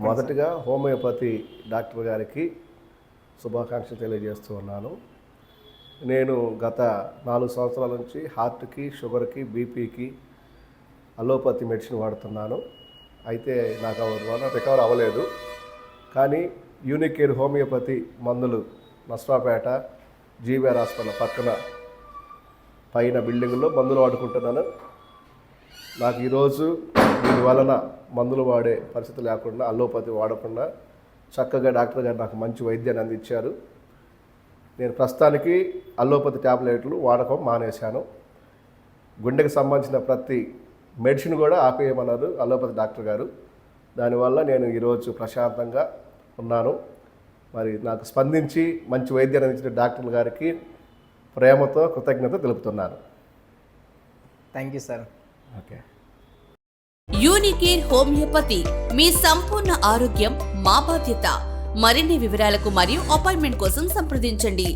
మొదటగా homeopathy doctor గారికి శుభాకాంక్షలు తెలియజేస్తూ ఉన్నాను. నేను గత నాలుగు సంవత్సరాల నుంచి హార్ట్కి షుగర్కి బీపీకి అలోపతి మెడిసిన్ వాడుతున్నాను. అయితే నాకు వల్ల రికవర్ అవ్వలేదు. కానీ యూనిక్ కేర్ హోమియోపతి మందులు నస్వాపేట జీవీఆర్ హాస్పిటల్ పక్కన పైన బిల్డింగ్లో మందులు వాడుకుంటున్నాను. నాకు ఈరోజు దీని వలన మందులు వాడే పరిస్థితి లేకుండా అల్లోపతి వాడకుండా చక్కగా డాక్టర్ గారు నాకు మంచి వైద్యాన్ని అందించారు. నేను ప్రస్తుతానికి అల్లోపతి ట్యాబ్లెట్లు వాడకం మానేశాను. గుండెకి సంబంధించిన ప్రతి మెడిసిన్ కూడా ఆపేయమన్నారు అల్లోపతి డాక్టర్ గారు. దానివల్ల నేను ఈరోజు ప్రశాంతంగా ఉన్నాను. మరి నాకు స్పందించి మంచి వైద్యాన్ని అందించిన డాక్టర్ల గారికి ప్రేమతో కృతజ్ఞత తెలుపుతున్నాను. Thank you sir. Okay. Unicare homeopathy. మీ సంపూర్ణ ఆరోగ్యం మా బాధ్యత. మరిన్ని వివరాలకు మరియు అపాయింట్మెంట్ కోసం సంప్రదించండి.